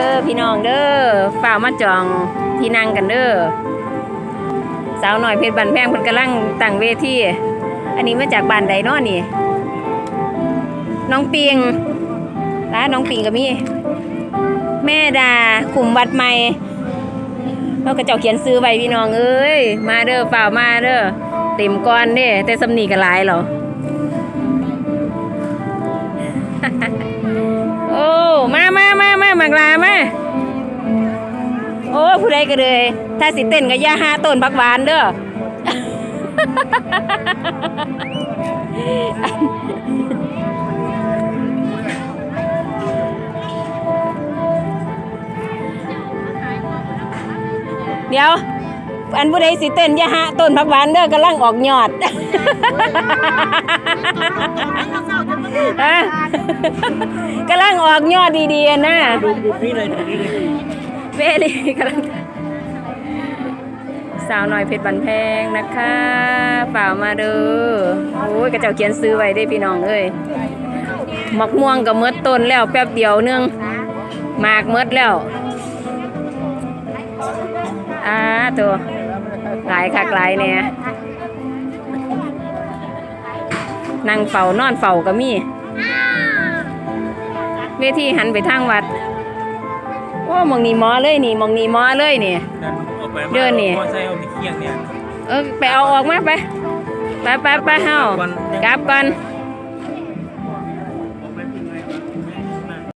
ด้อพี่น้องเด้อฝ่าวมาจองที่นั่งกันเด้อสาวหน่อยเพชรบันแพงเพิ่นกำลังตั้งเวทีอันนี้มาจากบ้านใดเนาะนี่ น้องปิงร้านน้องปิงก็มี แม่ดาขุมวัดใหม่เราก็เจ้าเขียนซื้อไว้พี่น้องเอ้ย มาเด้อฝ่าวมาเด้อเต็มก้อนเด้แต่สำนีก็หลายเหรอ ผู้ใดก็เลย ถ้าสิเต้นก็อย่าหาต้นพักหวานเด้อเดี๋ยว อันผู้ใดสิเต้นอย่าหาต้นพักหวานเด้อกำลังออกยอดกำลังออกยอดดีๆนะดูดูนี่เลยดูนี่เลย เลีกำลังสาวหน้อยเพชรบันแพงนะคะฝ่ามาเด้อโอ้ยกระเจ้าเขียนซื้อไว้ได้พี่น้องเอ้ยมักม่วงก็เมดต้นแล้วแป๊บเดียวหนึงหมากเมดแล้วอ่าตัวหลายคักหลายเนี่ยนั่งเฝ้านอนเฝ้าก็มีเวทีหันไปทางวัด มองนี่มอเลยนี่มองนี่มอเลยนี่ นั่นออกไปเดินนี่ มอไซค์เอาไปเคียงเนี่ย เออไปเอาออกมาไป ไปไปไปเฮากลับกัน